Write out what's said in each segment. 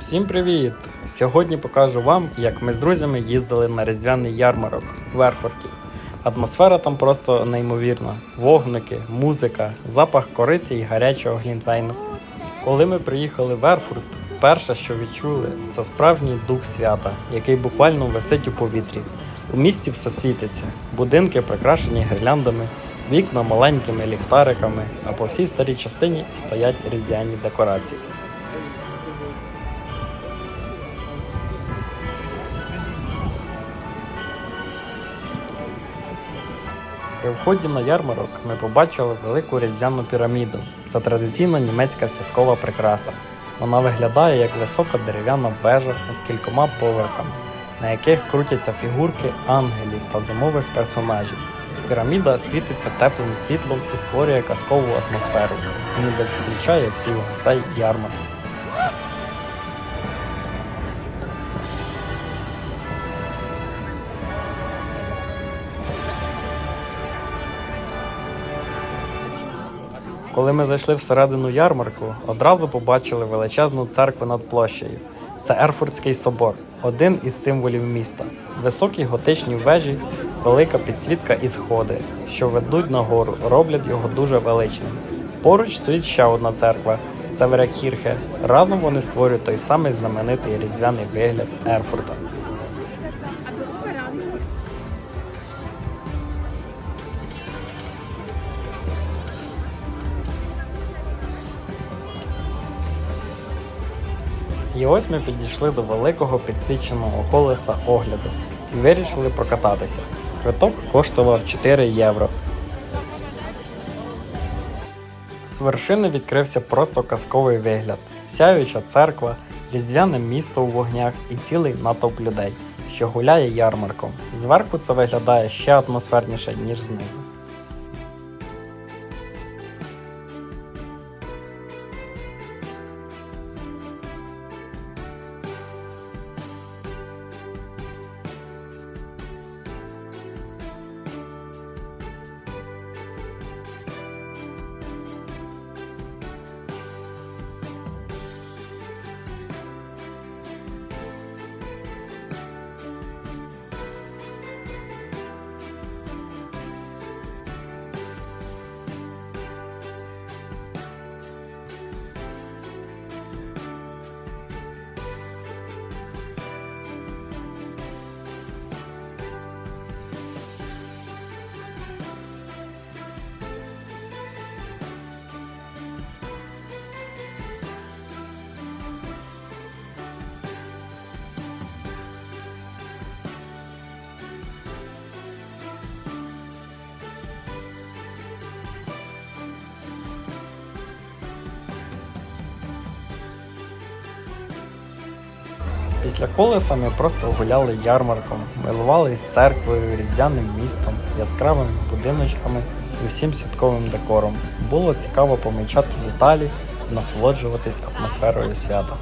Всім привіт! Сьогодні покажу вам, як ми з друзями їздили на різдвяний ярмарок в Ерфорті. Атмосфера там просто неймовірна: вогники, музика, запах кориці і гарячого глінтвейну. Коли ми приїхали в Ерфурт, перше, що відчули, це справжній дух свята, який буквально висить у повітрі. У місті все світиться, будинки прикрашені гірляндами, вікна маленькими ліхтариками, а по всій старій частині стоять різдвяні декорації. При вході на ярмарок ми побачили велику різдвяну піраміду. Це традиційна німецька святкова прикраса. Вона виглядає як висока дерев'яна вежа з кількома поверхами, на яких крутяться фігурки ангелів та зимових персонажів. Піраміда світиться теплим світлом і створює казкову атмосферу, ніби зустрічає всіх гостей ярмарку. Коли ми зайшли всередину ярмарку, одразу побачили величезну церкву над площею. Це Ерфуртський собор, один із символів міста. Високі готичні вежі, велика підсвітка і сходи, що ведуть нагору, роблять його дуже величним. Поруч стоїть ще одна церква Северякірхе. Разом вони створюють той самий знаменитий різдвяний вигляд Ерфурта. Ось ми підійшли до великого підсвіченого колеса огляду і вирішили прокататися. Квиток коштував 4 євро. З вершини відкрився просто казковий вигляд, сяюча церква, різдвяне місто у вогнях і цілий натовп людей, що гуляє ярмарком. Зверху це виглядає ще атмосферніше, ніж знизу. Після колеса ми просто гуляли ярмарком, милувались церквою, різдвяним містом, яскравими будиночками і усім святковим декором. Було цікаво помічати деталі насолоджуватись атмосферою свята.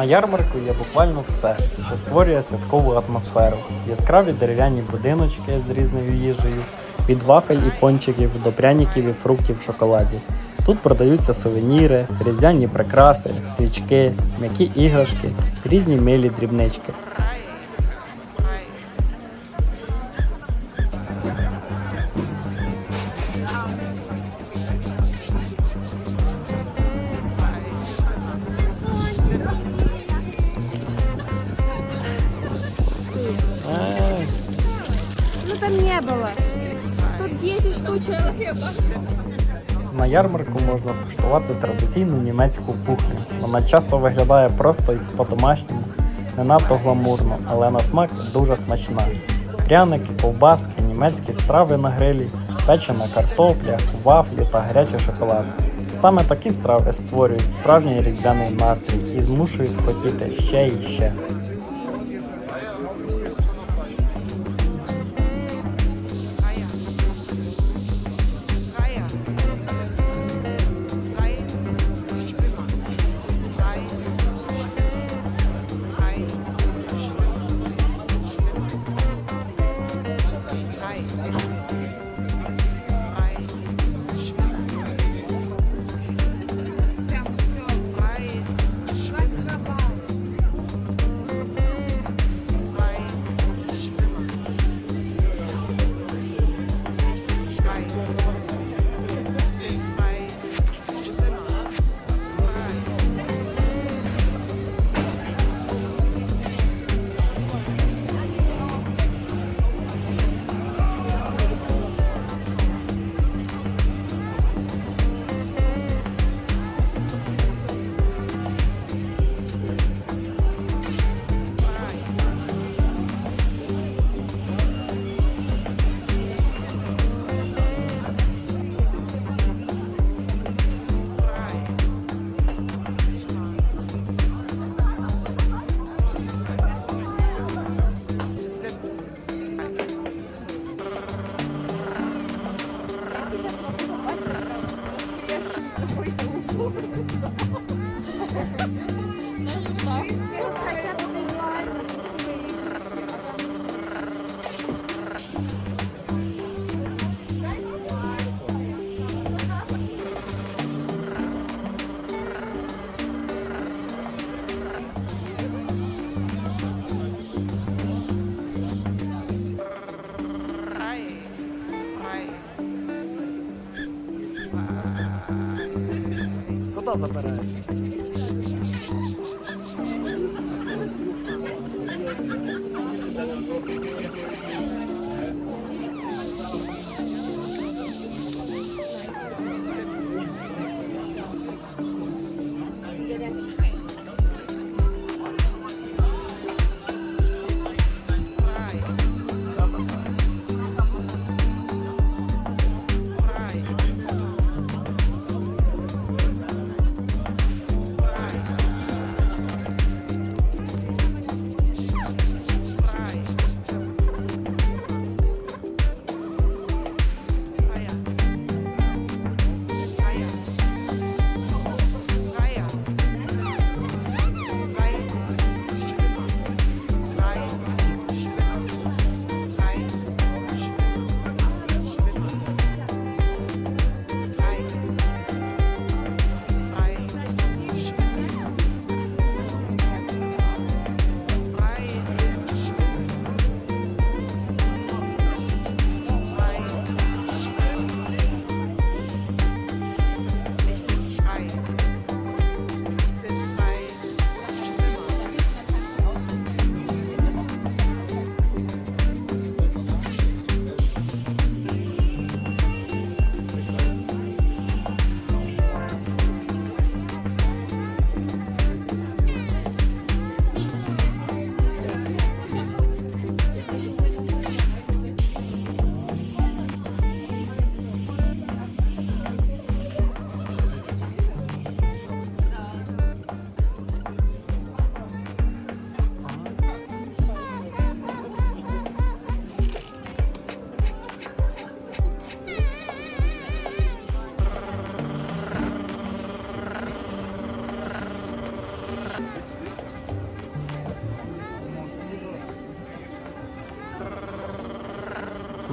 На ярмарку є буквально все, що створює святкову атмосферу. Яскраві дерев'яні будиночки з різною їжею, від вафель і пончиків до пряників і фруктів в шоколаді. Тут продаються сувеніри, різдвяні прикраси, свічки, м'які іграшки, різні милі дрібнички. На ярмарку можна скуштувати традиційну німецьку кухню. Вона часто виглядає просто і по-домашньому, не надто гламурно, але на смак дуже смачна. Пряники, ковбаски, німецькі страви на грилі, печена картопля, вафлі та гарячий шоколад. Саме такі страви створюють справжній різдвяний настрій і змушують хотіти ще і ще. Rosa Paragem.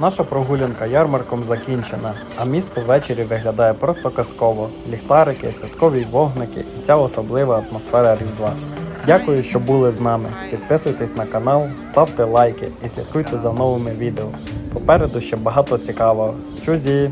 Наша прогулянка ярмарком закінчена, а місто ввечері виглядає просто казково. Ліхтарики, святкові вогники і ця особлива атмосфера Різдва. Дякую, що були з нами. Підписуйтесь на канал, ставте лайки і слідкуйте за новими відео. Попереду ще багато цікавого. Чузі!